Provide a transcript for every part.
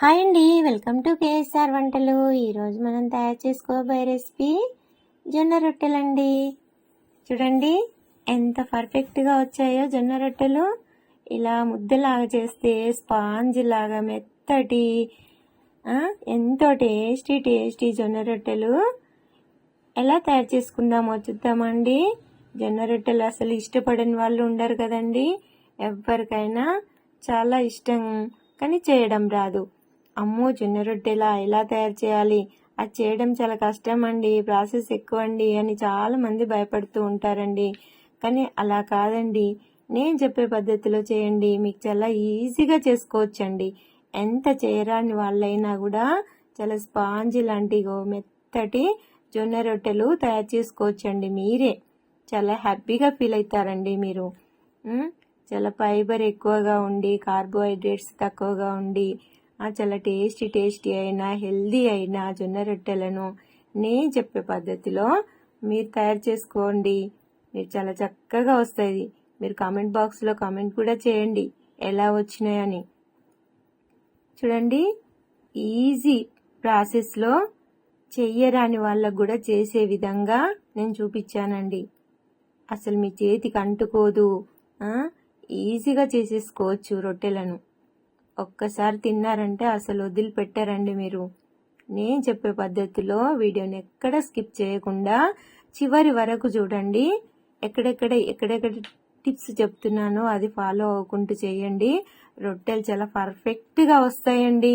Hi అండి welcome to KSR వంటలు. ఈరోజు మనం తయారు చేసుకోబోయే రెసిపీ జొన్న రొట్టెలండి. చూడండి ఎంత పర్ఫెక్ట్గా వచ్చాయో జొన్న రొట్టెలు. ఇలా ముద్దలాగా చేస్తే స్పాంజ్ లాగా మెత్తటి ఎంతో టేస్టీ టేస్టీ జొన్న రొట్టెలు. ఎలా తయారు చేసుకుందామో చూద్దామండి. జొన్న రొట్టెలు అసలు ఇష్టపడని వాళ్ళు ఉండరు కదండి. ఎవరికైనా చాలా ఇష్టం కానీ చేయడం రాదు. అమ్మో జొన్న రొట్టెలా? ఎలా తయారు చేయాలి? అది చేయడం చాలా కష్టం అండి ప్రాసెస్ ఎక్కువ అండి అని చాలా మంది భయపడుతూ ఉంటారండి. కానీ అలా కాదండి. నేను చెప్పే పద్ధతిలో చేయండి. మీకు చాలా ఈజీగా చేసుకోవచ్చండి. ఎంత చేయరాని వాళ్ళైనా కూడా చాలా స్పాంజ్ లాంటి మెత్తటి జొన్న రొట్టెలు తయారు చేసుకోవచ్చండి మీరే. చాలా హ్యాపీగా ఫీల్ అవుతారండి మీరు. చాలా ఫైబర్ ఎక్కువగా ఉండి కార్బోహైడ్రేట్స్ తక్కువగా ఉండి చాలా టేస్టీ టేస్టీ అయినా హెల్దీ అయినా జొన్న రొట్టెలను నేను చెప్పే పద్ధతిలో మీరు తయారు చేసుకోండి. మీరు చాలా చక్కగా వస్తుంది మీరు కామెంట్ బాక్స్లో కామెంట్ కూడా చేయండి. ఎలా వచ్చినాయని. చూడండి ఈజీ ప్రాసెస్లో చెయ్యరాని వాళ్ళకు కూడా చేసే విధంగా నేను చూపించానండి. అసలు మీ చేతికి అంటుకోదు. ఈజీగా చేసేసుకోవచ్చు రొట్టెలను. ఒక్కసారి తిన్నారంటే అసలు వదిలిపెట్టారండి మీరు. నేను చెప్పే పద్ధతిలో వీడియోని ఎక్కడ స్కిప్ చేయకుండా చివరి వరకు చూడండి. ఎక్కడెక్కడ ఎక్కడెక్కడ టిప్స్ చెప్తున్నానో అది ఫాలో అవ్వకుంటూ చేయండి. రొట్టెలు చాలా పర్ఫెక్ట్గా వస్తాయండి.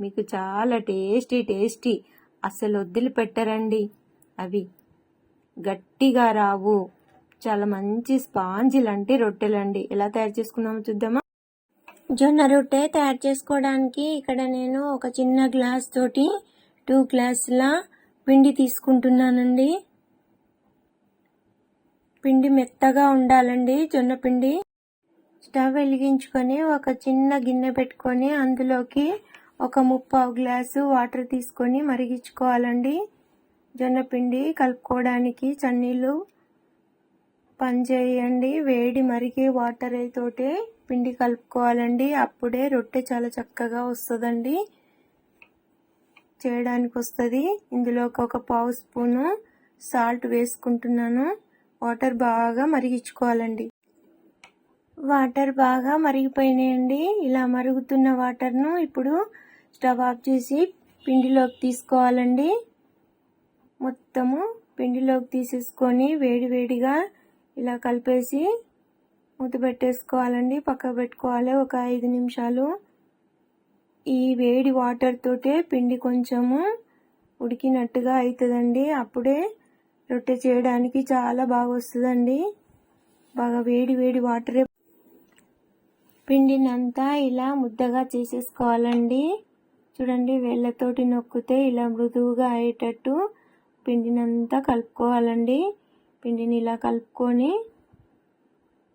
మీకు చాలా టేస్టీ టేస్టీ. అసలు వదిలిపెట్టరండి. అవి గట్టిగా రావు. చాలా మంచి స్పాంజ్ లాంటి రొట్టెలండి. ఎలా తయారు చేసుకున్నామో చూద్దామా? జొన్న రొట్టె తయారు చేసుకోవడానికి ఇక్కడ నేను ఒక చిన్న గ్లాస్ తోటి టూ గ్లాసుల పిండి తీసుకుంటున్నానండి. పిండి మెత్తగా ఉండాలండి జొన్న పిండి. స్టవ్ వెలిగించుకొని ఒక చిన్న గిన్నె పెట్టుకొని అందులోకి ఒక ముప్పావు గ్లాసు వాటర్ తీసుకొని మరిగించుకోవాలండి. జొన్న పిండి కలుపుకోవడానికి చన్నీళ్ళు పనిచేయండి వేడి మరిగే వాటర్ తోటే పిండి కలుపుకోవాలండి. అప్పుడే రొట్టె చాలా చక్కగా వస్తుందండి. చేయడానికి వస్తుంది. ఇందులోకి ఒక పావు స్పూను సాల్ట్ వేసుకుంటున్నాను. వాటర్ బాగా మరిగించుకోవాలండి. వాటర్ బాగా మరిగిపోయినాయండి. ఇలా మరుగుతున్న వాటర్ను ఇప్పుడు స్టవ్ ఆఫ్ చేసి పిండిలోకి తీసుకోవాలండి. మొత్తము పిండిలోకి తీసేసుకొని వేడి వేడిగా ఇలా కలిపేసి మూత పెట్టేసుకోవాలండి. పక్క పెట్టుకోవాలి ఒక ఐదు నిమిషాలు. ఈ వేడి వాటర్ తోటే పిండి కొంచెము ఉడికినట్టుగా అవుతుందండి అప్పుడే రొట్టె చేయడానికి చాలా బాగా వస్తుందండి. బాగా వేడి వేడి వాటరే పిండినంతా ఇలా ముద్దగా చేసేసుకోవాలండి. చూడండి వేళ్ళతోటి నొక్కితే ఇలా మృదువుగా అయ్యేటట్టు పిండినంతా కలుపుకోవాలండి. పిండిని ఇలా కలుపుకొని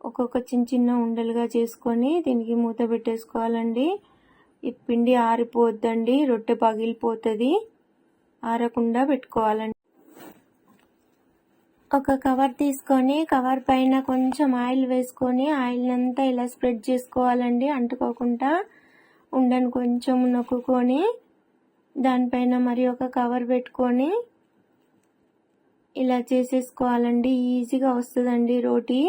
ఒక్కొక్క చిన్న చిన్న ఉండలుగా చేసుకొని దీనికి మూత పెట్టేసుకోవాలండి. ఈ పిండి ఆరిపోద్దండి రొట్టె పగిలిపోతుంది. ఆరకుండా పెట్టుకోవాలండి. ఒక కవర్ తీసుకొని కవర్ పైన కొంచెం ఆయిల్ వేసుకొని ఆయిల్ అంతా ఇలా స్ప్రెడ్ చేసుకోవాలండి. అంటుకోకుండా ఉండను కొంచెం నొక్కుకొని దానిపైన మరి ఒక కవర్ పెట్టుకొని ఇలా చేసేసుకోవాలండి. ఈజీగా వస్తుందండి రోటీ.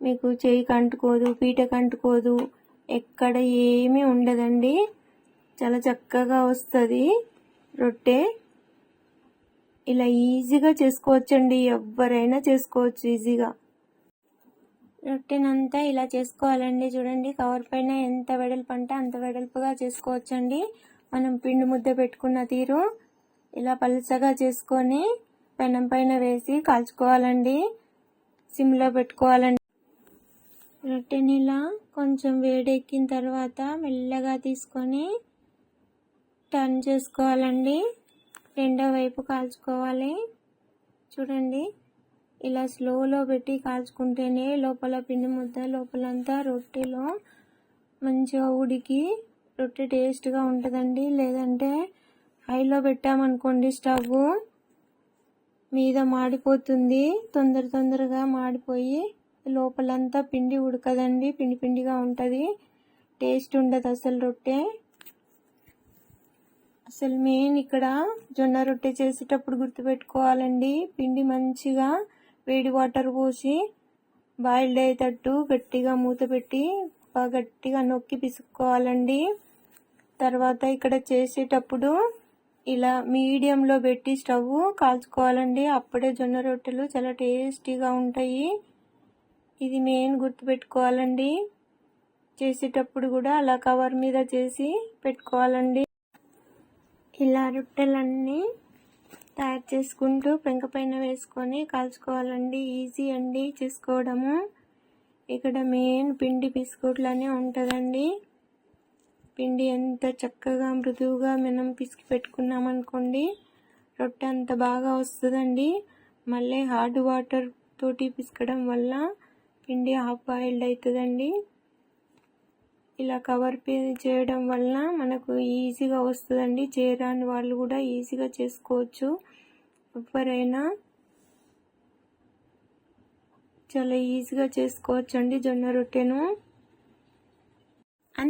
మీకు చేయి అంటుకోదు పీట అంటుకోదు ఎక్కడ ఏమీ ఉండదండి. చాలా చక్కగా వస్తుంది రొట్టె. ఇలా ఈజీగా చేసుకోవచ్చండి. ఎవరైనా చేసుకోవచ్చు ఈజీగా. రొట్టెనంతా ఇలా చేసుకోవాలండి. చూడండి కవర్ పైన ఎంత వెడల్పు అంటే అంత వెడల్పుగా చేసుకోవచ్చండి. మనం పిండి ముద్ద పెట్టుకున్న తీరు ఇలా పలుచగా చేసుకొని పెనం పైన వేసి కాల్చుకోవాలండి. సిమ్లో పెట్టుకోవాలండి. రొట్టెని ఇలా కొంచెం వేడెక్కిన తర్వాత మెల్లగా తీసుకొని టర్న్ చేసుకోవాలండి. రెండో వైపు కాల్చుకోవాలి. చూడండి ఇలా స్లోలో పెట్టి కాల్చుకుంటేనే లోపల పిండి ముద్ద లోపలంతా రొట్టెలో మంచిగా ఉడికి రొట్టె టేస్ట్గా ఉంటుందండి. లేదంటే హైలో పెట్టామనుకోండి స్టవ్ మీద మాడిపోతుంది. తొందర తొందరగా మాడిపోయి లోపలంతా పిండి ఉడకదండి. పిండి పిండిగా ఉంటుంది. టేస్ట్ ఉండదు అసలు రొట్టె. అసలు మెయిన్ ఇక్కడ జొన్న రొట్టె చేసేటప్పుడు గుర్తుపెట్టుకోవాలండి. పిండి మంచిగా వేడి వాటర్ పోసి బాయిల్డ్ అయ్యేటట్టు గట్టిగా మూత పెట్టి బాగా గట్టిగా నొక్కి పిసుక్కోవాలండి. తర్వాత ఇక్కడ చేసేటప్పుడు ఇలా మీడియంలో పెట్టి స్టవ్ కాల్చుకోవాలండి. అప్పుడే జొన్న రొట్టెలు చాలా టేస్టీగా ఉంటాయి. ఇది మెయిన్ గుర్తుపెట్టుకోవాలండి. చేసేటప్పుడు కూడా అలా కవర్ మీద చేసి పెట్టుకోవాలండి. ఇలా రొట్టెలన్నీ తయారు చేసుకుంటూ పెంక పైన వేసుకొని కాల్చుకోవాలండి. ఈజీ అండి చేసుకోవడము. ఇక్కడ మెయిన్ పిండి బిస్కెట్లనే ఉంటుందండి. పిండి ఎంత చక్కగా మృదువుగా మనం పిసికి పెట్టుకున్నామనుకోండి రొట్టె అంత బాగా వస్తుందండి. మళ్ళీ హార్డ్ వాటర్ తోటి పిసకడం వల్ల పిండి హాఫ్ బాయిల్డ్ అవుతుందండి ఇలా కవర్ పే చేయడం వల్ల మనకు ఈజీగా వస్తుందండి. చేయరాని వాళ్ళు కూడా ఈజీగా చేసుకోవచ్చు. ఎవరైనా చాలా ఈజీగా చేసుకోవచ్చు అండి జొన్న రొట్టెను.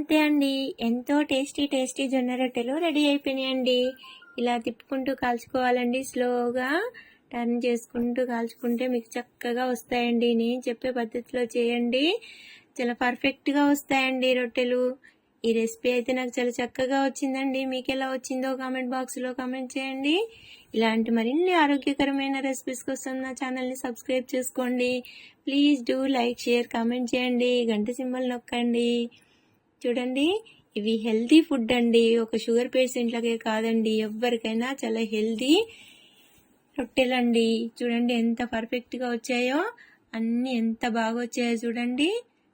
అంతే అండి ఎంతో టేస్టీ టేస్టీ జొన్న రొట్టెలు రెడీ అయిపోయినాయండి. ఇలా తిప్పుకుంటూ కాల్చుకోవాలండి స్లోగా టర్న్ చేసుకుంటూ కాల్చుకుంటే మీకు చక్కగా వస్తాయండి. నేను చెప్పే పద్ధతిలో చేయండి. చాలా పర్ఫెక్ట్గా వస్తాయండి రొట్టెలు. ఈ రెసిపీ అయితే నాకు చాలా చక్కగా వచ్చిందండి. మీకు ఎలా వచ్చిందో కామెంట్ బాక్స్లో కామెంట్ చేయండి. ఇలాంటి మరిన్ని ఆరోగ్యకరమైన రెసిపీస్ కోసం నా ఛానల్ని సబ్స్క్రైబ్ చేసుకోండి. Please do like share comment చేయండి. గంట సింబల్ నొక్కండి. చూడండి ఇవి హెల్తీ ఫుడ్ అండి. ఒక షుగర్ పేషెంట్లకే కాదండి. ఎవరికైనా చాలా హెల్తీ రొట్టెలండి. చూడండి ఎంత పర్ఫెక్ట్గా వచ్చాయో. అన్నీ ఎంత బాగా వచ్చాయో చూడండి.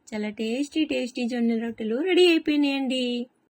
చాలా టేస్టీ టేస్టీ జొన్న రొట్టెలు రెడీ అయిపోయినాయండి.